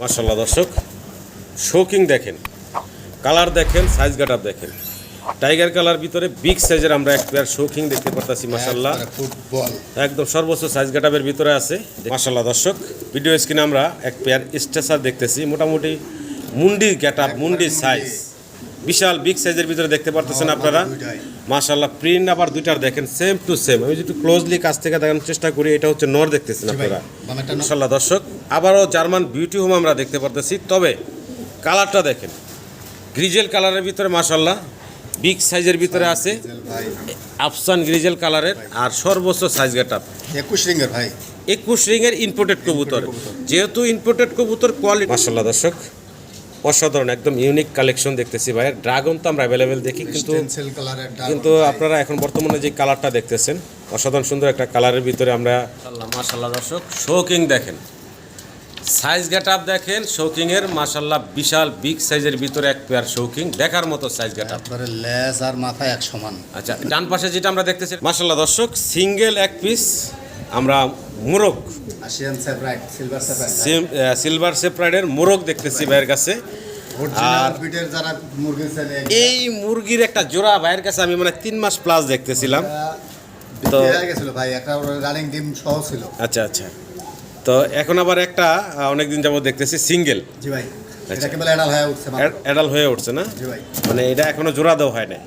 মার্শাল্লাহ দর্শক শৌকিং দেখেন কালার দেখেন সাইজ গাটার দেখেন। টাইগার কালার ভিতরে বিগ সাইজের আমরা এক পেয়ার শৌকিং দেখতে পারতাছি মাসাল্লাহ একদম সর্বোচ্চ সাইজ গাটাবের ভিতরে আছে। মাসাল্লাহ দর্শক ভিডিও স্ক্রিনে আমরা এক পেয়ার স্টেসার দেখতেছি। মোটামুটি মুন্ডির গ্যাটাপ মুন্ডি সাইজ বিশাল বিগ সাইজের ভিতরে দেখতে পারতেছেন আপনারা। দুইটাই। মার্শাল্লাহ প্রিন্ট আবার দুইটার দেখেন সেম টু সেম আমি যদি একটু ক্লোজলি কাছ থেকে দেখানোর চেষ্টা করি এটা হচ্ছে নর দেখতেছেন আপনারা। মার্শাল্লাহ দর্শক আবারও জার্মান বিউটি হোম আমরা দেখতে পারতেছি। তবে কালারটা দেখেন। গ্রিজেল কালারের ভিতরে মার্শাল্লাহ বিগ সাইজের ভিতরে আছে। আফসান গ্রিজেল কালারের আর সর্বোচ্চ সাইজ গেটাপ একুশ রিঙ্গের ভাই। একুশ রিংয়ের ইম্পোর্টেড কবুতর। যেহেতু ইম্পোর্টেড কবুতর কোয়ালিটি মার্শাল্লাহ দর্শক। অসাধারণ একদম ইউনিক কালেকশন দেখতেছি ভাই ড্রাগন তো আমরা অ্যাভেলেবেল দেখি কিন্তু কিন্তু আপনারা এখন বর্তমানে যে কালারটা দেখতেছেন অসাধারণ সুন্দর একটা কালারের ভিতরে আমরা মার্শাল্লাহ দর্শক শৌকিং দেখেন। সাইজ গেট আপ দেখেন শৌকিংয়ের মার্শাল্লাহ বিশাল বিগ সাইজের ভিতরে এক পেয়ার শৌকিং দেখার মতো সাইজ গেট আপ লেজ আর মাথা এক সমান। আচ্ছা ডান পাশে যেটা আমরা দেখতেছি মার্শাল্লাহ দর্শক সিঙ্গেল এক পিস আমরা মুরগ সিলভার সেপারেটের মোরগ দেখতেছি ভাইয়ের কাছে। যারা এই মুরগির একটা জোড়া ভাইয়ের কাছে আমি মানে তিন মাস প্লাস দেখতেছিলাম। তো- ভাই একটা রানিং ডিম সহ ছিল। আচ্ছা আচ্ছা। তো এখন আবার একটা অনেকদিন যাবত দেখতেছি সিঙ্গেল জি ভাই আচ্ছা। এটা কেবল অ্যাডাল হয়ে উঠছে অ্যাডাল হয়ে উঠছে না? জি ভাই। মানে এটা এখনও জোড়া দেওয়া হয় না।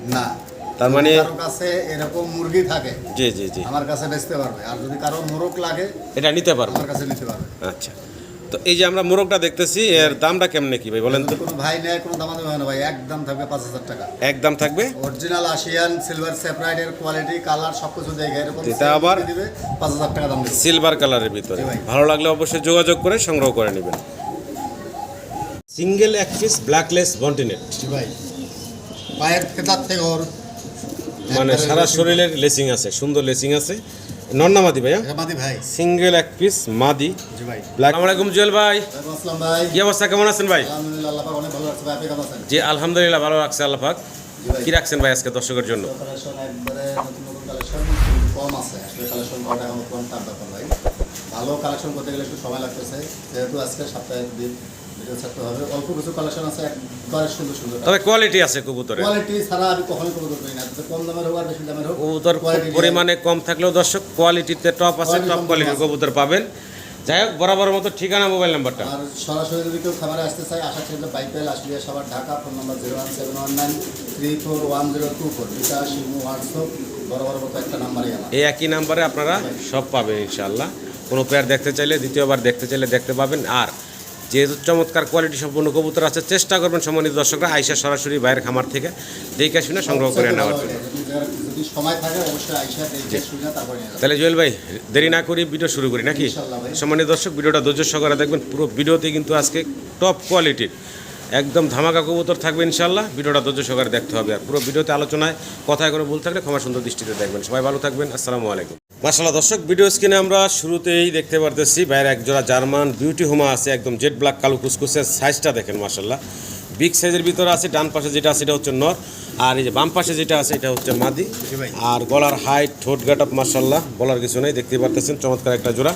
তার মানে- কারও কাছে এরকম মুরগি থাকে জি জি জি। আমার কাছে বেচতে পারবে। আর যদি কারও মোরগ লাগে এটা নিতে পারব। আমার কাছে নিতে পারবে। আচ্ছা। তো এই যে আমরা মোরগটা দেখতেছি এর দামটা কেমনে কি ভাই বলেন তো? কোনো ভাই নেয় কোনো দামাদামি হয় না ভাই একদম থাকবে পাঁচ হাজার টাকা। একদম থাকবে? অরিজিনাল আশিয়ান সিলভার সেপারেটের কোয়ালিটি কালার সব কিছু দেখে এরকম এটা আবার- দিবে পাঁচ হাজার টাকা দাম দিবে। সিলভার কালারের ভিতরে। ভাই। ভালো লাগলে অবশ্যই যোগাযোগ করে সংগ্রহ করে নেবেন। সিঙ্গেল এক পিস ব্ল্যাকলেস বন্টিনেট জি ভাই। পায়ের ফেতার থেকে ওর মানে সারা শরীরের লেসিং আছে সুন্দর লেসিং আছে। নন্নামাদি ভাইয়া? মাদি ভাই। সিঙ্গেল এক পিস মাদি। জি ভাই। ব্ল্যাক আলাইকুম জুয়েল ভাই। আসসালাম ভাই। কি অবস্থা কেমন আছেন ভাই? আলহামদুলিল্লাহ আল্লাহ পাক অনেক ভালো লাগছে ভাই। আপনি কেমন আছেন? জি আলহামদুলিল্লাহ ভালো রাখছে আল্লাহ পাক। কি রাখছেন ভাই আজকে দর্শকের জন্য? কালেকশন একবারে নতুন নতুন কালেকশন কম আছে। আসলে কালেকশন করাটা এখন কম ব্যাপার ভাই। ভালো কালেকশন করতে গেলে একটু সময় লাগতেছে। যেহেতু আজকে সপ্তাহে দিন ভিডিও ছাড়তে হবে। অল্প কিছু কালেকশন আছে একবারে সুন্দর সুন্দর। তবে কোয়ালিটি আছে কবুতরের। কোয়ালিটি ছাড়া আমি কখনোই কবুতর করি না। কম দামের হোক আর বেশি দামের হোক কবুতর পরিমাণে কম থাকলেও দর্শক কোয়ালিটিতে টপ আছে Quality টপ কোয়ালিটির কবুতর পাবেন। যাই হোক বরাবর মতো ঠিকানা মোবাইল নাম্বারটা আর সরাসরি যদি কেউ খাবারে আসতে চায় আশা ছিল বাইপেল আসলিয়া সাবার ঢাকা ফোন নম্বর zero one seven one nine three four one zero two four. BKash Imo WhatsApp বড় বড় মতো একটা নাম্বারই এই একই নাম্বারে আপনারা সব পাবেন ইনশাল্লাহ কোনো পেয়ার দেখতে চাইলে দ্বিতীয়বার দেখতে চাইলে দেখতে পাবেন। আর যেহেতু চমৎকার কোয়ালিটি সম্পূর্ণ কবুতর আছে চেষ্টা করবেন সম্মানিত দর্শকরা আইসা সরাসরি বাইরের খামার থেকে দেখে শুনে সংগ্রহ করে নেওয়ার জন্য। তাহলে জুয়েল ভাই দেরি না করি ভিডিও শুরু করি নাকি? সম্মানিত দর্শক ভিডিওটা ধৈর্য সহকারে দেখবেন পুরো ভিডিওতে কিন্তু আজকে টপ কোয়ালিটির একদম ধামাকা কবুতর থাকবে ইনশাল্লাহ ভিডিওটা ধৈর্য সহকারে দেখতে হবে আর পুরো ভিডিওতে আলোচনায় কথায় কোনো ভুল থাকলে ক্ষমা সুন্দর দৃষ্টিতে দেখবেন। সবাই ভালো থাকবেন আসসালামু আলাইকুম। মাসাল্লাহ দর্শক ভিডিও স্ক্রিনে আমরা শুরুতেই দেখতে পারতেছি বাইরে একজোড়া জার্মান বিউটি হোমা আছে একদম জেড ব্ল্যাক কালো কুসকুসের সাইজটা দেখেন মাসাল্লাহ বিগ সাইজের ভিতরে আছে ডান পাশে যেটা আছে এটা হচ্ছে নর আর এই যে বাম পাশে যেটা আছে এটা হচ্ছে মাদি। আর গলার হাইট ঠোঁট গাট আপ মাসাল্লাহ বলার কিছু নেই দেখতে পারতেছেন চমৎকার একটা জোড়া।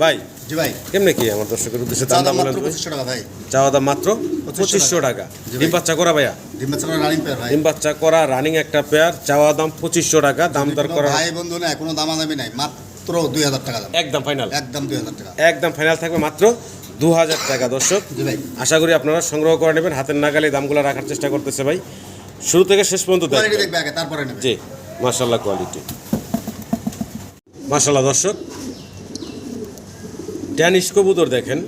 ভাই জি ভাই। কেমনে কি আমার দর্শকের উদ্দেশ্যে দাম দাম বলেন ভাই? পঁচিশশো টাকা ভাই। চাওয়া দাম মাত্র 2500 পঁচিশশো টাকা। ডিম বাচ্চা করা ভাইয়া? ডিম বাচ্চা রানিং পেয়ার ভাই। ডিম বাচ্চা করা রানিং একটা পেয়ার চাওয়া দাম পঁচিশশো টাকা দাম দর করা ভাই বন্ধু না কোনো দামাদামি নাই মাত্র দুই হাজার টাকা দাম। একদম ফাইনাল একদম দুই হাজার টাকা। একদম ফাইনাল থাকবে মাত্র দু হাজার টাকা দর্শক। ভাই। আশা করি আপনারা সংগ্রহ করে নেবেন। হাতের নাগালে দামগুলো রাখার চেষ্টা করতেছে ভাই। শুরু থেকে শেষ পর্যন্ত জি মার্শাল্লাহ কোয়ালিটি মার্শাল্লাহ দর্শক। ড্যানিশ কবুতর দেখেন।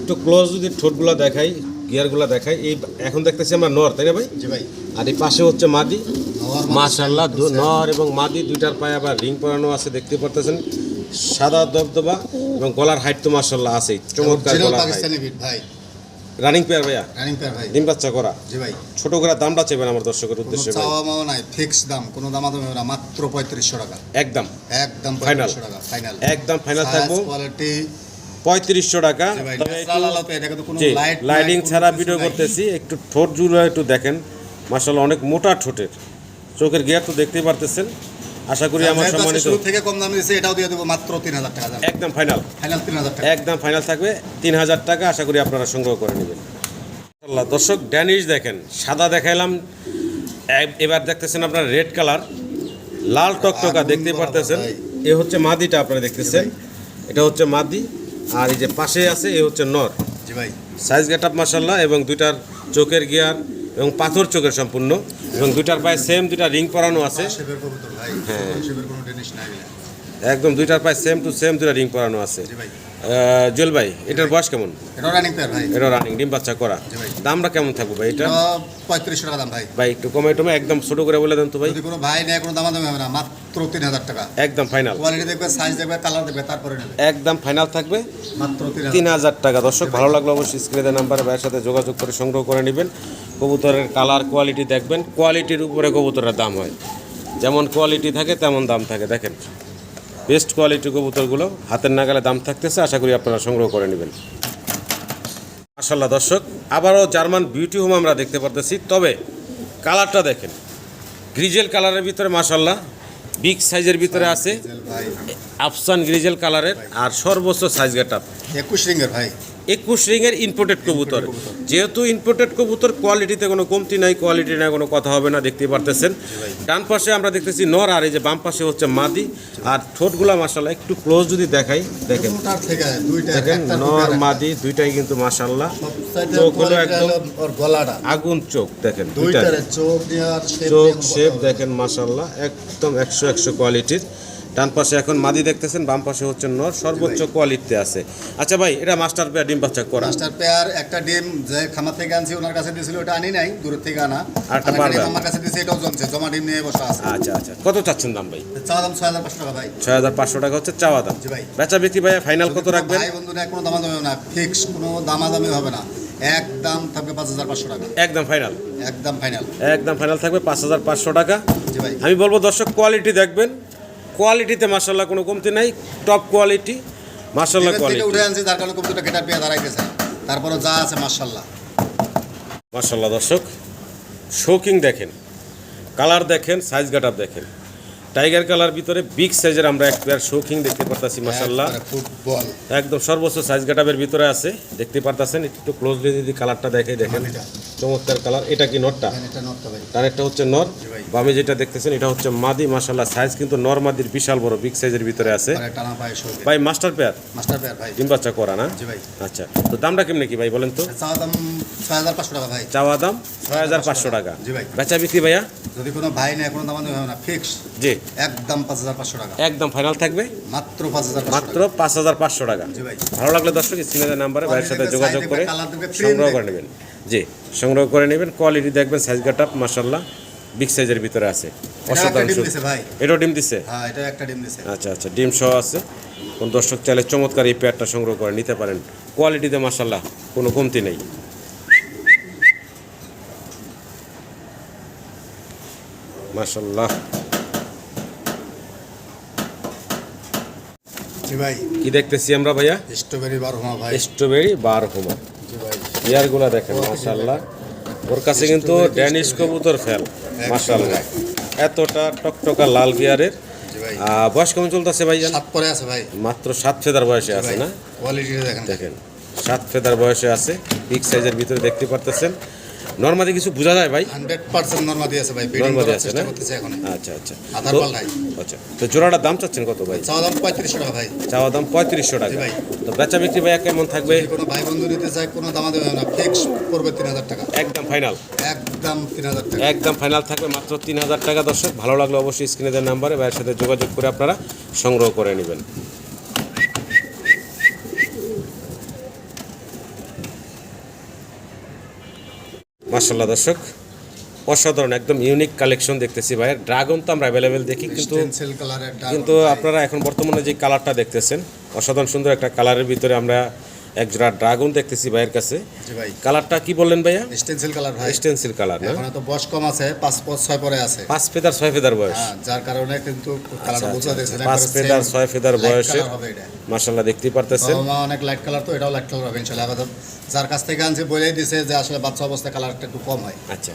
একটু ক্লোজ যদি ঠোঁটগুলো দেখাই গিয়ারগুলো দেখাই এই এখন দেখতেছি আমরা নর তাই না ভাই? ভাই। আর এই পাশে হচ্ছে মাদি। নর মাশাল্লাহ দু- নর এবং মাদি দুইটার পায়ে আবার রিং পরানো আছে দেখতে পারতেছেন। সাদা দবদবা এবং গলার হাইট তো মাশাল্লাহ আছে চমৎকার গলার হাইট পাকিস্তানি বিট ভাই। রানিং পেয়ার ভাইয়া? রানিং পেয়ার ভাই। ডিম বাচ্চা করা? জি ভাই। ছোট করে দামটা চেবেন আমার দর্শকের উদ্দেশ্যে ভাই। চাওয়া মাওয়া নাই ফিক্স দাম কোনো দামাদামি হবে না মাত্র পঁয়ত্রিশশো টাকা। একদম। একদম. পঁয়ত্রিশশো টাকা ফাইনাল একদম ফাইনাল থাকব। কোয়ালিটি পঁয়ত্রিশশো টাকা। তবে লাইট ছাড়া ভিডিও করতেছি একটু ঠোঁট জুড়ে একটু দেখেন। মার্শাল অনেক মোটা ঠোঁটের। চোখের গিয়ার তো দেখতেই পারতেছেন। আশা করি আমার সম্মানিত শুরু থেকে কম দাম দিয়েছে এটাও দিয়ে দেবো মাত্র তিন হাজার টাকা একদম ফাইনাল ফাইনাল তিন হাজার টাকা। একদম ফাইনাল থাকবে। তিন হাজার টাকা আশা করি আপনারা সংগ্রহ করে নেবেন। আল্লাহ দর্শক ড্যানিশ দেখেন সাদা দেখাইলাম। এবার দেখতেছেন আপনার রেড কালার লাল টকটকা আগুন দেখতে পারতেছেন। এ হচ্ছে মাদিটা আপনারা দেখতেছেন। এটা হচ্ছে মাদি আর এই যে পাশে আছে এ হচ্ছে নর। জি ভাই। সাইজ গেট আপ মাসাল্লাহ এবং দুইটার চোখের গিয়ার এবং পাথর চোখের সম্পূর্ণ এবং দুইটার পায়ে সেম দুইটা রিং পরানো আছে। হ্যাঁ। একদম দুইটার পায়ে সেম টু সেম দুইটা রিং পরানো আছে। জি ভাই এটার বয়স কেমন? এটাও রানিং পেয়ার ভাই। এটা রানিং ডিম বাচ্চা করা। দামটা কেমন থাকবে ভাই এটা? এটা পঁয়ত্রিশশো টাকা দাম ভাই। ভাই একটু কমে টমে একদম ছোট করে বলে দেন তো ভাই। যদি কোনো ভাই নেয় কোনো দামাদামি হবে না মাত্র তিন হাজার টাকা। একদম ফাইনাল কোয়ালিটি দেখবে সাইজ দেখবে কালার দেখবে তারপরে নেবে। একদম ফাইনাল থাকবে। মাত্র তিন হাজার টাকা। দর্শক ভালো লাগল অবশ্যই স্ক্রিনে নাম্বারে ভাইয়ের সাথে যোগাযোগ করে সংগ্রহ করে নেবেন। কবুতরের কালার কোয়ালিটি দেখবেন। কোয়ালিটির উপরে কবুতরের দাম হয়। যেমন কোয়ালিটি থাকে তেমন দাম থাকে। দেখেন। বেস্ট কোয়ালিটি কবুতরগুলো হাতের নাগালে দাম থাকতেছে আশা করি আপনারা সংগ্রহ করে নেবেন। মাসাল্লাহ দর্শক আবারও জার্মান বিউটি হোম আমরা দেখতে পারতেছি। তবে কালারটা দেখেন গ্রিজেল কালারের ভিতরে মাসাল্লাহ বিগ সাইজের ভিতরে আছে। আফসান গ্রিজেল কালারের আর সর্বোচ্চ সাইজ গেট একুশ রিঙ্গের ভাই। একুশ রিংয়ের ইম্পোর্টেড কবুতর। যেহেতু ইম্পোর্টেড কবুতর কোয়ালিটিতে কোনো কমতি নাই কোয়ালিটি নাই কোনো কথা হবে না দেখতে পারতেছেন। ডান পাশে আমরা দেখতেছি নর আর এই যে বাম পাশে হচ্ছে মাদি। আর ঠোঁটগুলা মাসাল্লাহ একটু ক্লোজ যদি দেখাই দেখেন। দেখেন নর মাদি দুইটাই কিন্তু মাসাল্লাহ চোখ হলো একদম আগুন চোখ দেখেন দুইটা চোখ শেপ। দেখেন মাসাল্লাহ একদম একশো একশো কোয়ালিটির ডান পাশে এখন মাদি দেখতেছেন বাম পাশে হচ্ছে নর সর্বোচ্চ কোয়ালিটিতে আছে। আচ্ছা ভাই এটা মাস্টার পেয়ার ডিম বাচ্চা করা। মাস্টার পেয়ার একটা ডিম যে খামার থেকে আনছি ওনার কাছে দিয়েছিল ওটা আনি নাই দূরের থেকে আনা। আরেকটা আরেকটা পারবে? আমার কাছে দিয়েছে এটাও জমছে জমা ডিম নিয়ে বসে আছে। আচ্ছা আচ্ছা। কত চাচ্ছেন দাম ভাই? চাওয়া দাম ছয় হাজার পাঁচশো টাকা ভাই। ছয় হাজার পাঁচশো টাকা হচ্ছে চাওয়া দাম। জি ভাই। বেচা বিক্রি ভাইয়া ফাইনাল কত রাখবেন? ভাই বন্ধু নেয় কোনো দামাদামি না ফিক্স কোনো দামাদামি হবে না। একদম থাকবে পাঁচ হাজার পাঁচশো টাকা। একদম ফাইনাল একদম ফাইনাল একদম ফাইনাল থাকবে পাঁচ হাজার পাঁচশো টাকা। জি ভাই। আমি বলব দর্শক কোয়ালিটি দেখবেন। কোয়ালিটিতে মার্শাল্লাহ কোনো কমতি নাই টপ কোয়ালিটি ডিমের কোয়ালিটি উঠে আনছি তার কারণে গেটার পেয়ে দাঁড়াইতেছে। তারপরে যা আছে মার্শাল্লাহ মার্শাল্লাহ দর্শক শোকিং দেখেন কালার দেখেন সাইজ গাটার দেখেন। টাইগার কালার ভিতরে বিগ সাইজের আমরা এক পেয়ার শোকিং দেখতে পারতাছি মার্শাল্লাহ ফুটবল একদম সর্বোচ্চ সাইজ গাটাবের ভিতরে আছে দেখতে পারতাছেন একটু ক্লোজলি যদি কালারটা দেখে দেখেন। এটা। চমৎকার কালার এটা কি নটটা তার একটা হচ্ছে নর। বামে যেটা দেখতেছেন এটা হচ্ছে মাদি মাসাল্লাহ সাইজ কিন্তু নর মাদির বিশাল বড় বিগ সাইজের ভিতরে আছে। শোকে ভাই মাস্টার পেয়ার মাস্টার পেয়ার ভাই। ডিম বাচ্চা করা না? আচ্ছা তো দামটা কেমনি কি ভাই বলেন তো? চাওয়া দাম ছয় হাজার পাঁচশো টাকা ভাই। চাওয়া দাম ছয় হাজার পাঁচশো টাকা। জি ভাই। বেচা বিক্রি ভাইয়া? যদি কোনো ভাই নেয় কোনো দামাদামি হবে না ফিক্স জি। একদম পাঁচ হাজার পাঁচশো টাকা। একদম ফাইনাল থাকবে? মাত্র পাঁচ হাজার মাত্র পাঁচ হাজার পাঁচশো টাকা। জি ভাই। ভালো লাগলে দর্শক স্ক্রিনের নাম্বারে ভাইয়ের সাথে যোগাযোগ করে সংগ্রহ করে নেবেন। জি সংগ্রহ করে নেবেন কোয়ালিটি দেখবেন সাইজ গাটাপ মাসাল্লাহ বিগ সাইজের ভিতরে আছে। এটা অসাধারণ ডিম দিছে ভাই। এটাও ডিম দিচ্ছে হ্যাঁ এটা একটা ডিম দিছে। আচ্ছা আচ্ছা ডিম সহ আছে। কোন দর্শক চাইলে চমৎকার এই পেয়ারটা সংগ্রহ করে নিতে পারেন। কোয়ালিটিতে মাসাল্লাহ কোনো কমতি নেই। মাসাল্লাহ ভাই। কি দেখতেছি আমরা ভাইয়া? স্ট্রবেরি বারোমা ভাই। স্ট্রবেরি বার হোমা জি ভাই। ইয়ারগুলা দেখেন মাসাল্লাহ ওর কাছে কিন্তু ড্যানিশ কবুতর ফেল মাসাল্লাহ এতটা টকটকা লাল গিয়ারের। বয়স কেমন চলতেছে ভাইজান? পরে আছে ভাই। মাত্র সাত ফেদার বয়সে আছে না? কোয়ালিটি দেখেন। দেখেন সাত ফেদার বয়সে আছে বিগ সাইজের ভিতরে দেখতে পারতেছেন। নর্মালি কিছু বোঝা যায় ভাই? হান্ড্রেড পার্সেন্ট নর্মাদি আছে ভাই ব্রিডিং করার চেষ্টা করতেছে এখন আচ্ছা আচ্ছা। আধার তো- পাল্টাই আচ্ছা তো জোড়াটার দাম চাচ্ছেন কত ভাই? চাওয়া দাম পঁয়ত্রিশশো টাকা ভাই। চাওয়া দাম পঁয়ত্রিশশো টাকা। জি ভাই। তো বেচা বিক্রি ভাইয়া কেমন থাকবে? কোনো ভাই বন্ধু নিতে চায় কোনো দামা দেবে না। ফিক্স করবে তিন হাজার টাকা। একদম ফাইনাল একদম তিন হাজার টাকা। একদম ফাইনাল থাকবে মাত্র তিন হাজার টাকা দর্শক। ভালো লাগলে অবশ্যই স্ক্রিনে দেওয়ার নাম্বারে ভাইয়ের সাথে যোগাযোগ করে আপনারা সংগ্রহ করে নেবেন। মার্শাল্লাহ দর্শক। অসাধারণ একদম ইউনিক কালেকশন দেখতেছি ভাইয়ের ড্রাগন তো আমরা অ্যাভেলেবেল দেখি কিন্তু কিন্তু আপনারা এখন বর্তমানে যে কালারটা দেখতেছেন অসাধারণ সুন্দর একটা কালারের ভিতরে আমরা এক জোড়া ড্রাগন দেখতেছি ভাইয়ের কাছে। ভাই। কালারটা কি বললেন ভাইয়া? স্টেনসিল কালার ভাই। স্টেন্সিল কালার না? এখন তো বয়স কম আছে পাঁচ পাঁচ ছয় পরে আছে। পাঁচ ফেদার ছয় ফেদার বয়স। হ্যাঁ যার কারণে কিন্তু কালার আচ্ছা, বোঝা আচ্ছা, পাঁচ ফেদার ছয় ফেদার বয়সে। মার্শাল্লাহ দেখতেই পারতেছেন। অনেক লাইট কালার তো এটাও লাইট কালার হবে ইনশাল্লাহ যার কাছ থেকে আনছে বলেই দিছে যে আসলে বাচ্চা অবস্থায় কালারটা একটু কম হয়। আচ্ছা।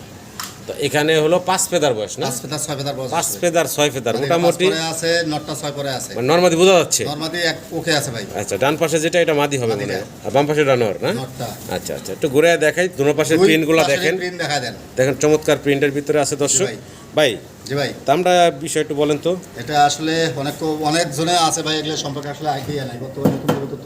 তো এখানে হলো পাঁচ ফেদার বয়স না? পাঁচ ফেদার ছয় ফেদার বয়স পাঁচ ফেদার ছয় ফেদার মোটামুটি আছে নটটা ছয় পরে আছে। নর্মাদি বোঝা যাচ্ছে? নর্মাদি এক ওকে আছে ভাই। আচ্ছা ডান পাশে যেটা এটা মাদি হবে মনে হয়। আর বাম পাশে ডানোর না? আচ্ছা আচ্ছা একটু ঘুরে দেখাই দুনো প্রিন্টগুলো দেখেন। প্রিন্ট দেখা দেন। দেখেন চমৎকার প্রিন্টের ভিতরে আছে দর্শক। ভাই। জি ভাই। দামটা বিষয় একটু বলেন তো। এটা আসলে অনেক অনেক জনে আছে ভাই এগুলো সম্পর্কে আসলে আইডিয়া নাই। বর্তমানে নতুন তথ্য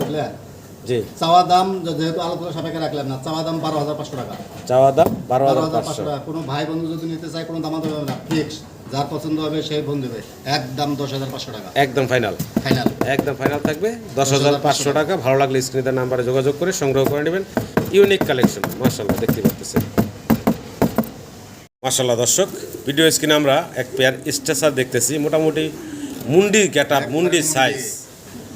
জি। চাওয়া দাম যেহেতু আলোচনা সাপেক্ষে রাখলাম না চাওয়া দাম বারো হাজার পাঁচশো টাকা। চাওয়া দাম বারো হাজার পাঁচশো। টাকা। কোনো ভাই বন্ধু যদি নিতে চায় কোনো দাম দেবে না। ফিক্স যার পছন্দ হবে সেই ফোন দেবে। একদম দশ হাজার পাঁচশো টাকা। একদম ফাইনাল ফাইনাল একদম ফাইনাল থাকবে। দশ হাজার পাঁচশো টাকা। ভালো লাগলে নাম্বারে যোগাযোগ করে সংগ্রহ করে নেবেন। ইউনিক কালেকশন মার্শাল্লাহ দেখতে পাচ্ছেন। মার্শাল্লাহ দর্শক ভিডিও স্ক্রিনে আমরা এক পেয়ার স্টেসার দেখতেছি। মোটামুটি মুন্ডি গেট আপ মুন্ডি সাইজ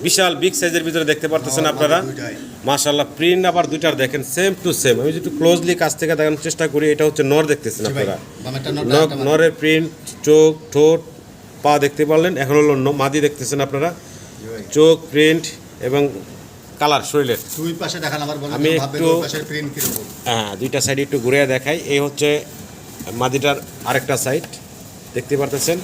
বিশাল বিগ সাইজের ভিতরে দেখতে পারতেছেন আপনারা। দুইটাই। মার্শাল্লাহ প্রিন্ট আবার দুইটার দেখেন সেম টু সেম আমি যদি ক্লোজলি কাছ থেকে দেখানোর চেষ্টা করি এটা হচ্ছে নর দেখতেছেন আপনারা। নরের প্রিন্ট চোখ ঠোঁট পা দেখতে পারলেন। এখন হলো মাদি দেখতেছেন আপনারা। চোখ প্রিন্ট এবং কালার শরীরের। দুই পাশে দেখান আমি একটু- হ্যাঁ দুইটা সাইড একটু ঘুরে দেখাই। এই হচ্ছে মাদিটার আরেকটা সাইড দেখতে পারতেছেন?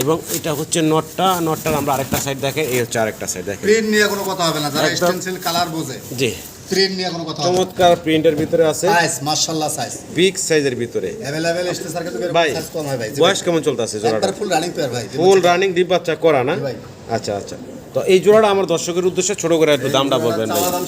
এবং এটা হচ্ছে নটটা নটটার আমরা আরেকটা সাইড দেখে এই হচ্ছে আরেকটা সাইড দেখে প্রিন্ট নিয়ে কোনো কথা হবে না যারা স্টেনসিল কালার বোঝে। জি। প্রিন্ট নিয়ে কোনো কথা চমৎকার প্রিন্টের ভিতরে আছে। সাইজ মাশাআল্লাহ সাইজ বিগ সাইজের ভিতরে। অ্যাভেলেবেল স্টেসার কিন্তু ভাই কম হয় ভাই। বয়স কেমন চলতেছে জোড়াটা? ফুল রানিং পেয়ার ভাই ফুল রানিং ডিপ বাচ্চা করা না? আচ্ছা আচ্ছা। তো এই জোড়াটা আমার দর্শকের উদ্দেশ্যে ছোট করে একটু দামটা বলবেন ভাই। চাওয়া দাম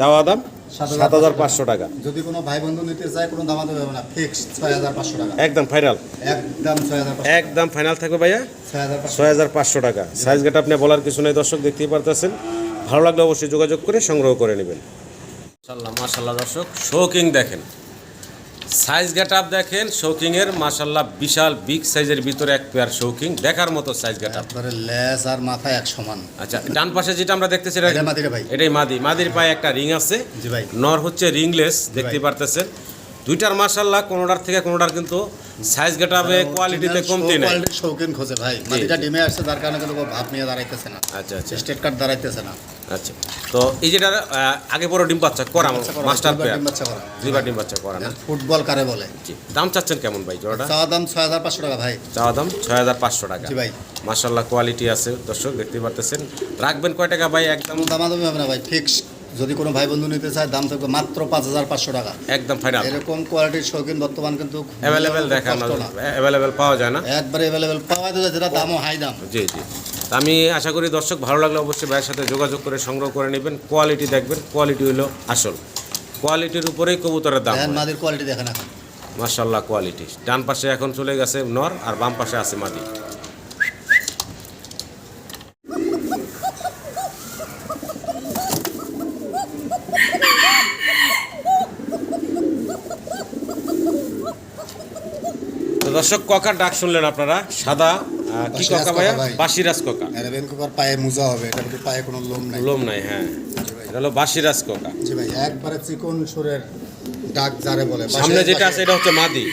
চাওয়া দাম? সাত হাজার পাঁচশো টাকা। যদি কোনো ভাই বন্ধু নিতে চায় কোনো দাম দেবে না। ফিক্স ছয় হাজার পাঁচশো টাকা। একদম ফাইনাল একদম ছয় হাজার পাঁচশো একদম ফাইনাল থাকবে ভাইয়া? ছয় হাজার পাঁচশো ছয় হাজার পাঁচশো টাকা। সাইজ গেট আপনি বলার কিছু নেই দর্শক দেখতেই পারতেছেন। ভালো লাগলে অবশ্যই যোগাযোগ করে সংগ্রহ করে নেবেন। মাশাল্লাহ মাশাল্লাহ দর্শক শৌকিং দেখেন। সাইজ গেট আপ দেখেন শৌকিংয়ের মাশাল্লাহ বিশাল বিগ সাইজের ভিতরে এক পেয়ার শৌকিং দেখার মতো সাইজ গেট আপ আপনার লেস আর মাথা এক সমান। আচ্ছা ডান পাশে যেটা আমরা দেখতেছি এটা মাদির ভাই। এটাই মাদি। মাদির পায়ে একটা রিং আছে। জি ভাই। নর হচ্ছে রিংলেস দেখতে। পারতেছেন। দুইটার মাশাল্লাহ কোনোটার থেকে কোনোটার কিন্তু সাইজ গেট আপে কোয়ালিটিতে কমতি নেই। কোয়ালিটির শৌখিন খোঁজে ভাই। মাদিটা ডিমে আসছে যার কারণে কিন্তু ভাব নিয়ে দাঁড়াইতেছে না। আচ্ছা আচ্ছা। স্টেট কার্ড দাঁড়াইতেছে না। আচ্ছা। তো এই যেটা আগে বড় ডিম বাচ্চা করা মাস্টার ডিম বাচ্চা করা। দুইবার ডিম বাচ্চা করা না? ফুটবল কারে বলে। জি দাম চাচ্ছেন কেমন ভাই জোড়াটা? চাওয়া দাম ছয় হাজার পাঁচশো টাকা ভাই। চাওয়া দাম ছয় হাজার পাঁচশো টাকা। জি ভাই। মার্শাল্লাহ কোয়ালিটি আছে। দর্শক দেখতে পারতেছেন। রাখবেন কয় টাকা ভাই একদম? দামাদামি হবে না ভাই ফিক্স যদি কোনো ভাই বন্ধু নিতে চায় দাম থাকবে মাত্র পাঁচ হাজার পাঁচশো টাকা। একদম ফাইনাল এরকম কোয়ালিটির শৌখিন বর্তমান কিন্তু অ্যাভেলেবেল না। অ্যাভেলেবেল পাওয়া যায় না। একবারে অ্যাভেলেবেল পাওয়া যায় যেটা দামও হাই দাম। জি জি। আমি আশা করি দর্শক ভালো লাগলে অবশ্যই ভাইয়ের সাথে যোগাযোগ করে সংগ্রহ করে নেবেন। কোয়ালিটি দেখবেন কোয়ালিটি হলো আসল। কোয়ালিটির উপরেই কবুতরের দাম মাদির কোয়ালিটি দেখেন এখন। মার্শাল্লাহ কোয়ালিটি ডান পাশে এখন চলে গেছে নর আর বাম পাশে আছে মাদি। দর্শক ককার ডাক শুনলেন আপনারা সাদা কি ককা ভাইয়া। বাসিরাজ ককা। অ্যারাবিয়ান কোকার পায়ে মোজা হবে এটা কিন্তু পায়ে কোনো লোম নাই। লোম নাই হ্যাঁ। এটা হলো বাসিরাজ ককা। জি ভাই একবারে চিকন সুরের ডাক যারে বলে সামনে যেটা আছে এটা হচ্ছে মাদি।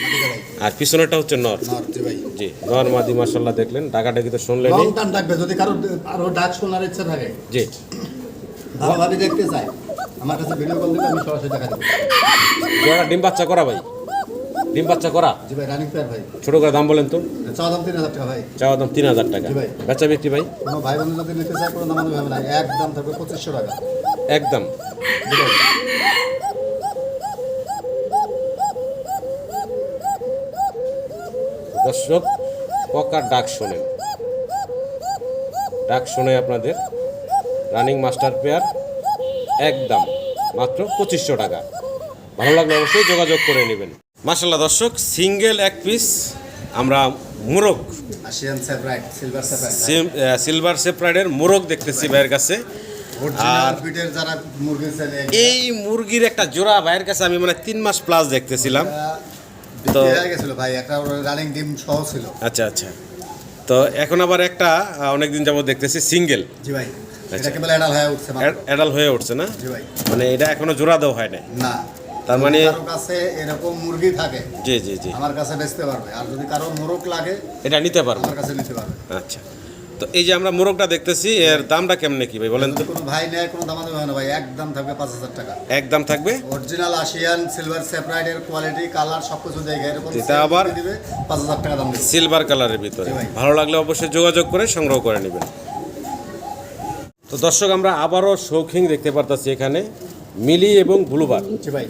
আর পিছনেরটা হচ্ছে নর। নর জি ভাই। জি নর মাদি মার্শাল্লাহ দেখলেন। ডাকাডাকি তো শুনলেনই। লং টার্ম ডাকবে যদি কারও আরও ডাক শোনার ইচ্ছা থাকে। জি। ভালো ভাবে দেখতে চায়। আমার কাছে ভিডিও কল দিলে আমি সরাসরি দেখা দেবো। জোড়া ডিম বাচ্চা করা ভাই। ডিম বাচ্চা করা? জি ভাই রানিং পেয়ার ভাই। ছোট করে দাম বলেন তো। চাওয়া দাম তিন হাজার টাকা ভাই। চাওয়া দাম তিন হাজার টাকা। ভাই। বেচা বিক্রি ভাই? কোনো ভাই বন্ধু যদি নিতে চায় কোনো দাম হবে না। একদম থাকবে পঁচিশশো টাকা। একদম। জি ভাই। দর্শক পকার ডাক শোনেন। ডাক শোনে আপনাদের রানিং মাস্টার পেয়ার একদম মাত্র পঁচিশশো টাকা। ভালো লাগলে অবশ্যই যোগাযোগ করে নেবেন। মাসাল্লাহ দর্শক সিঙ্গেল এক পিস আমরা মুরগ সিলভার সেপারেটের মোরগ দেখতেছি ভাইয়ের কাছে। যারা এই মুরগির একটা জোড়া ভাইয়ের কাছে আমি মানে তিন মাস প্লাস দেখতেছিলাম। তো- ভাই একটা রানিং ডিম সহ ছিল। আচ্ছা আচ্ছা। তো এখন আবার একটা অনেকদিন যাবত দেখতেছি সিঙ্গেল জি ভাই আচ্ছা। অ্যাডাল হয়ে উঠছে না? ভাই। মানে এটা এখনও জোড়া দেওয়া হয় না। তার মানে- কারও কাছে এরকম মুরগি থাকে জি জি জি। আমার কাছে বেচতে পারবে। আর যদি কারও মোরগ লাগে এটা নিতে পারব। আমার কাছে নিতে পারবে। আচ্ছা। তো এই যে আমরা মোরগটা দেখতেছি এর দামটা কেমনে কি ভাই বলেন তো? কোনো ভাই নেয় কোনো দামা না ভাই। একদম থাকবে পাঁচ হাজার টাকা। একদম থাকবে? অরিজিনাল আশিয়ান সিলভার সেপারাইটের কোয়ালিটি কালার সব কিছু দেখে এরকম এটা আবার দিবে পাঁচ হাজার টাকা দাম দিবে। সিলভার কালারের ভিতরে। ভালো লাগলে অবশ্যই যোগাযোগ করে সংগ্রহ করে নেবেন। তো দর্শক আমরা আবারও শৌখিন দেখতে পারতাছি এখানে। মিলি এবং ব্লুবার ভাই।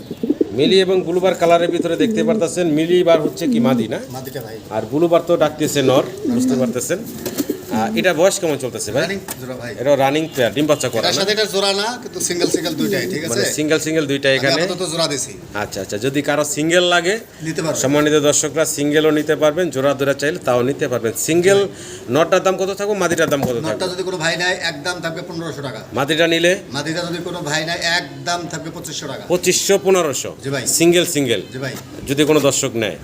মিলি এবং ব্লুবার কালারের ভিতরে দেখতে পারতেছেন মিলি বার হচ্ছে কি মাদি না? আর ব্লুবার তো ডাকতেছে নর বুঝতে পারতেছেন। এটা বয়স কেমন চলতেছে ভাই? এটা রানিং প্লেয়ার ডিম বাচ্চা করা না? সাথে এটা জোড়া না কিন্তু সিঙ্গেল সিঙ্গেল দুইটাই ঠিক আছে মানে আছে? সিঙ্গেল সিঙ্গেল দুইটা এখানে। আপাতত জোড়া দিছি। আচ্ছা আচ্ছা যদি কারও সিঙ্গেল লাগে নিতে পারবে। সম্মানিত দর্শকরা সিঙ্গেলও নিতে পারবেন জোড়া জোড়া চাইলে তাও নিতে পারবেন। সিঙ্গেল নটটার দাম কত থাকবে মাদিটার দাম কত নটটা থাকবে? যদি কোনো ভাই নেয় একদম থাকবে পনেরোশো টাকা। মাদিটা নিলে? মাদিটা যদি কোনো ভাই নেয় একদম থাকবে পঁচিশশো টাকা। পঁচিশশো পনেরোশো। জি ভাই। সিঙ্গেল সিঙ্গেল জি ভাই। যদি কোনো দর্শক নেয়।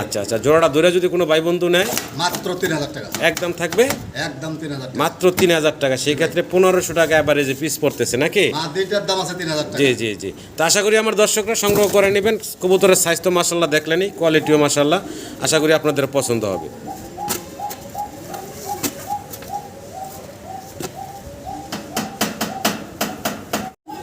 আচ্ছা আচ্ছা জোড়াটা ধরে যদি কোনো ভাই বন্ধু নেয়? মাত্র তিন হাজার টাকা। একদম থাকবে? একদম তিন হাজার মাত্র তিন হাজার টাকা সেই ক্ষেত্রে পনেরোশো টাকা অ্যাভারেজে পিস পড়তেছে নাকি? মাদিটার দাম আছে তিন হাজার জি জি জি। তো আশা করি আমার দর্শকরা সংগ্রহ করে নেবেন। কবুতরের স্বাস্থ্য মাসাল্লাহ দেখলেনি কোয়ালিটিও মাসাল্লাহ আশা করি আপনাদের পছন্দ হবে।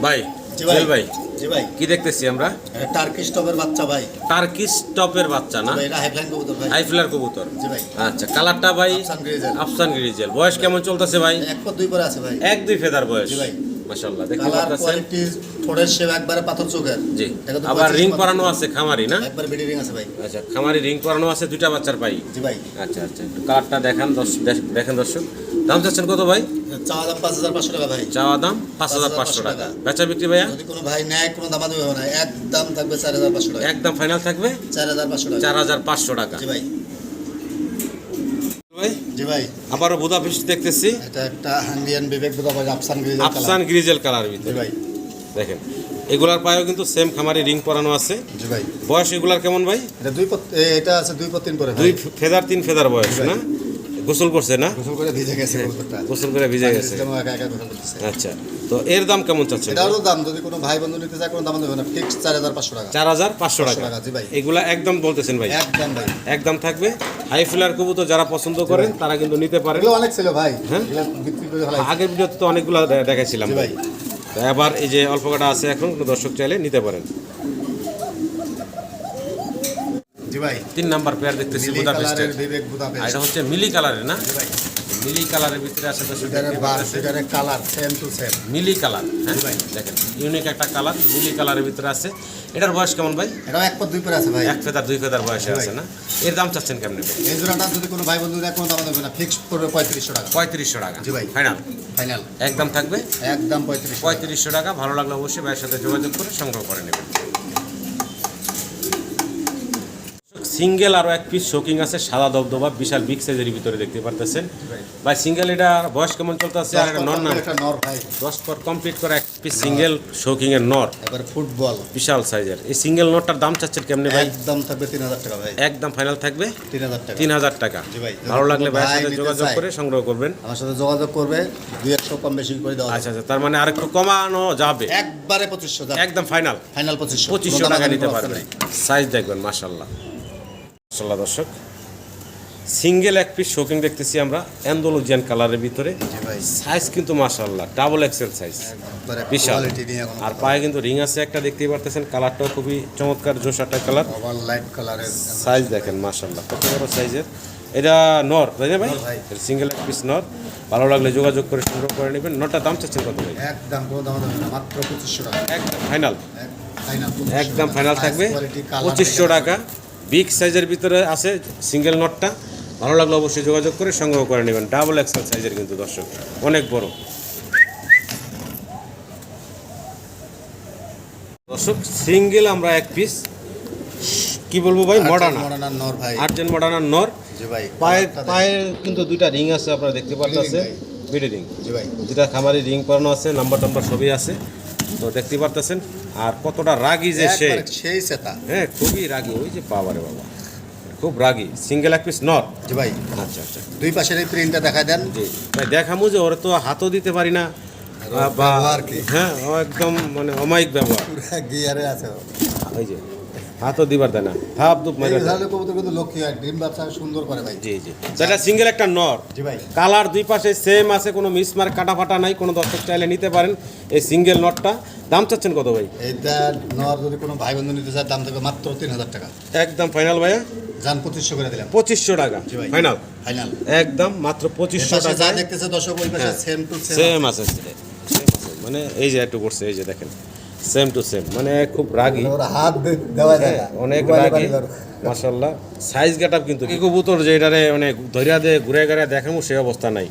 ভাই। জুয়েল ভাই জি ভাই। কি দেখতেছি আমরা? এটা টার্কিশ টপের বাচ্চা ভাই। টার্কিশ টপের বাচ্চা না? এটা কবুতর ভাই। হাইফ্লার কবুতর। জি ভাই। আচ্ছা কালারটা ভাই? আফসান গ্রেজেল। আফসান গ্রিজেল বয়স কেমন চলতেছে ভাই? এক দুই পরে আছে ভাই। এক দুই ফেদার বয়স। জি ভাই। মাশাআল্লাহ। দেখতে পাচ্ছেন? ঠোঁটের শেপ একবারে পাথর চোখের। জি। আবার রিং পরানো আছে খামারি না? একবারে বিডি রিং আছে ভাই। আচ্ছা খামারি রিং পরানো আছে দুইটা বাচ্চার পাই জি ভাই। আচ্ছা আচ্ছা একটু কালারটা দেখান দেখ- দেখেন দর্শক। দাম চাচ্ছেন কত ভাই? চাওয়া দাম পাঁচ হাজার পাঁচশো টাকা ভাই। চাওয়া দাম পাঁচ হাজার পাঁচশো টাকা। বেচা বিক্রি ভাইয়া? যদি কোনো ভাই নেয় কোনো দামা দেবে না। একদম থাকবে চার হাজার পাঁচশো টাকা। একদম ফাইনাল থাকবে? চার হাজার পাঁচশো টাকা। চার হাজার পাঁচশো টাকা। জি ভাই। জি ভাই। আবারও বুদাপেস্ট দেখতেছি। এটা একটা হান্ডিয়ান বিবেক বোধ আফসান গ্রিজেল আফসান গ্রিজেল কালার জি ভিতরে ভাই। দেখেন এগুলার পায়েও কিন্তু সেম খামারি রিং পরানো আছে। জি ভাই। বয়স এগুলার কেমন ভাই? এটা দুই এটা আছে দুই পর তিন পরে দুই ফেদার তিন ফেদার বয়স না? গোসল করছে না? গোসল করে ভিজে গেছে কবুতরটা গোসল করে ভিজে গেছে। আচ্ছা তো এর দাম কেমন চাচ্ছেন? এটারও দাম যদি কোনো ভাই বন্ধু নিতে চায় কোনো দাম দেবে না। ফিক্স চার হাজার পাঁচশো টাকা। চার হাজার পাঁচশো টাকা। জি ভাই। এগুলা একদম বলতেছেন ভাই। একদম ভাই। একদম থাকবে। হাই ফ্লার কবুতর যারা পছন্দ করেন তারা কিন্তু নিতে পারেন। অনেক ছিল ভাই। হ্যাঁ? আগের ভিডিওতে তো অনেকগুলো দেখাইছিলাম ভাই। তো এবার এই যে অল্প কটা আছে এখন দর্শক চাইলে নিতে পারেন। জি ভাই। তিন নাম্বার পেয়ার দেখতেছি বুদাপেস্টের বিবেক বুদাপেস্ট এটা হচ্ছে মিলি কালারের না? জি ভাই। মিলি কালারের ভিতরে আছে কালার সেম টু সেম মিলি কালার হ্যাঁ? ভাই। দেখেন ইউনিক একটা কালার মিলি কালারের ভিতরে আছে। এটার বয়স কেমন ভাই? এটাও এক পর দুই পরে আছে ভাই। এক ফেদার দুই ফেদার বয়সে আছে না? এর দাম চাচ্ছেন কেমনে এই জোড়াটা যদি কোনো ভাই বন্ধু কোনো দাম দেবে না ফিক্স করবে পঁয়ত্রিশশো টাকা। পঁয়ত্রিশশো টাকা। জি ভাই। ফাইনাল ফাইনাল একদম থাকবে? একদম পঁয়ত্রিশশো টাকা। পঁয়ত্রিশশো টাকা ভালো লাগলে অবশ্যই ভাইয়ের সাথে যোগাযোগ করে সংগ্রহ করে নেবেন। সিঙ্গেল আরও এক পিস শোকিং আছে সাদা দবদবা বিশাল বিগ সাইজের ভিতরে দেখতে পারতেছেন। ভাই সিঙ্গেল এটা বয়স কেমন চলতেছে আর একটা নর একটা দশ পর কমপ্লিট করা এক পিস সিঙ্গেল শোকিং এর নর। এবার ফুটবল বিশাল সাইজের এই সিঙ্গেল নটটার দাম চাচ্ছেন কেমনে ভাই? একদম থাকবে তিন হাজার টাকা ভাই। একদম ফাইনাল থাকবে? তিন হাজার টাকা। তিন হাজার টাকা। ভালো লাগলে ভাইয়ের ভাই সাথে যোগাযোগ করে সংগ্রহ করবেন। আমার সাথে যোগাযোগ করবে দুই একশো কম বেশি করে দেওয়া আচ্ছা আচ্ছা তার মানে আরেকটু কমানো যাবে। একবারে পঁচিশশো একদম ফাইনাল ফাইনাল পঁচিশশো। পঁচিশশো টাকা নিতে পারবে। সাইজ দেখবেন মাশাল্লাহ দর্শক। সিঙ্গেল এক পিস শোকিং দেখতেছি আমরা অ্যান্ডোলজিয়ান কালারের ভিতরে। সাইজ কিন্তু মাশাল্লাহ ডাবল এক্সেল সাইজ বিশাল। আর পায়ে কিন্তু রিং আছে একটা দেখতেই পারতেছেন কালারটাও খুবই চমৎকার জোসাটা কালার লাইট কালারের সাইজ দেখেন মাশাল্লাহ কত বড় সাইজের এটা নর তাই না ভাই। সিঙ্গেল এক পিস নর। ভালো লাগলে যোগাযোগ করে সংগ্রহ করে নেবেন। নটার দাম চাচ্ছেন কত ভাই? একদম মাত্র পঁচিশশো টাকা। একদম ফাইনাল ফাইনাল একদম ফাইনাল থাকবে। পঁচিশশো টাকা। বিগ সাইজের ভিতরে আছে সিঙ্গেল নটটা। ভালো লাগলে অবশ্যই যোগাযোগ করে সংগ্রহ করে নেবেন। ডাবল এক্সেল সাইজের কিন্তু দর্শক। অনেক বড়। দর্শক সিঙ্গেল আমরা এক পিস। কি বলব ভাই? মডার্না। নর ভাই। আর্জেন্ট মডার্নার নর। জি ভাই পায়ের কালারটা পায়ে কিন্তু দুইটা রিং আছে আপনারা দেখতে বিডি রিং। দেখেন। জি ভাই। যেটা খামারি রিং করানো আছে নাম্বার টাম্বার সবই আছে। তো দেখতে পারতেছেন। আর কতটা রাগি যে সে। সেই হ্যাঁ খুবই রাগি ওই যে বাবা রে বাবা। খুব রাগি সিঙ্গেল এক পিস নট জি ভাই। আচ্ছা আচ্ছা। দুই পাশের এই প্রিন্টটা দেখা দেন। জি ভাই দেখামু যে ওরা তো হাতও দিতে পারি না। বা- আর কি? হ্যাঁ একদম মানে অমায়িক ব্যবহার। গিয়ারে আছে ওই যে। হাতও দিবার দেয় না। ধুপ এই ধরনের কবুতর কিন্তু লক্ষ্মী হয় ডিম ব্যবসা সুন্দর করে ভাই। জি জি। এটা সিঙ্গেল একটা নর। জি ভাই। কালার দুই পাশে সেম আছে কোনো মিসমার্ক কাটা ফাটা নাই কোনো দর্শক চাইলে নিতে পারেন এই সিঙ্গেল নটটা দাম চাচ্ছেন কত ভাই? এইটা নেওয়ার যদি কোনো ভাই বন্ধু নিতে চায় দাম থাকবে মাত্র তিন হাজার টাকা। একদম ফাইনাল ভাইয়া? যান পঁচিশশো করে দিলাম। পঁচিশশো টাকা। ফাইনাল ফাইনাল একদম মাত্র পঁচিশশো যা দেখতেছে দর্শক ওই পাশে। সেম টু সেম আছে। মানে এই যে একটু করছে এই যে দেখেন। সেম টু সেম মানে খুব রাগি। হাত দেওয়া যায় হ্যাঁ, অনেক রাগি। ধরো। মাশাল্লাহ সাইজ গেটআপ কিন্তু। কি কবুতর যে এটারে মানে ধরিয়া দিয়ে ঘুরে ঘুরে দেখামো সেই অবস্থা নাই।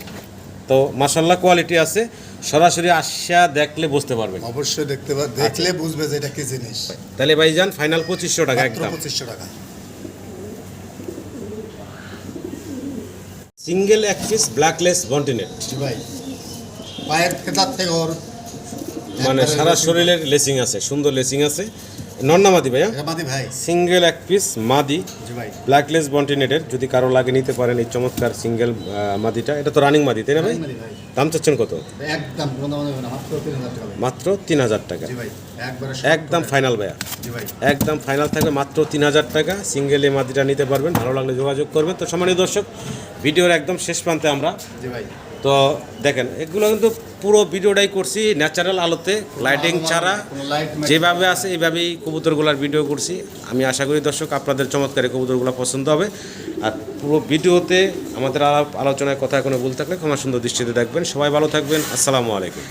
তো মাশাল্লাহ কোয়ালিটি আছে। সরাসরি আসা দেখলে বুঝতে পারবেন। অবশ্যই দেখতে পা দেখলে বুঝবে যে এটা কি জিনিস। তাহলে ভাইজান ফাইনাল পঁচিশশো টাকা একদম। পঁচিশশো টাকা। সিঙ্গেল এক পিস ব্ল্যাকলেস বন্টিনেট ভাই। পায়ের খেতার থেকে ওর মানে সারা শরীরের লেসিং আছে সুন্দর লেসিং আছে। নন্নামাদি ভাইয়া? মাদি ভাই। সিঙ্গেল এক পিস মাদি। ব্ল্যাকলেস বন্টিনেটের যদি কারও লাগে নিতে পারেন এই চমৎকার সিঙ্গেল মাদিটা। এটা তো রানিং মাদি তাই না ভাই? দাম চাচ্ছেন কত? একদম মাত্র তিন হাজার টাকা একদম ফাইনাল ভাইয়া। একদম ফাইনাল থাকবে মাত্র তিন হাজার টাকা। সিঙ্গেল এই মাদিটা নিতে পারবেন ভালো লাগলে যোগাযোগ করবেন। তো সম্মানীয় দর্শক ভিডিওর একদম শেষ প্রান্তে আমরা জি ভাই। তো দেখেন এগুলো কিন্তু পুরো ভিডিওটাই করছি ন্যাচারাল আলোতে লাইটিং ছাড়া। যেভাবে আছে এইভাবেই কবুতরগুলার ভিডিও করছি। আমি আশা করি দর্শক আপনাদের চমৎকার এই কবুতরগুলো পছন্দ হবে। আর পুরো ভিডিওতে আমাদের আলোচনায় কথা কোনো ভুল থাকলে ক্ষমা সুন্দর দৃষ্টিতে দেখবেন। সবাই ভালো থাকবেন। আসসালামু আলাইকুম।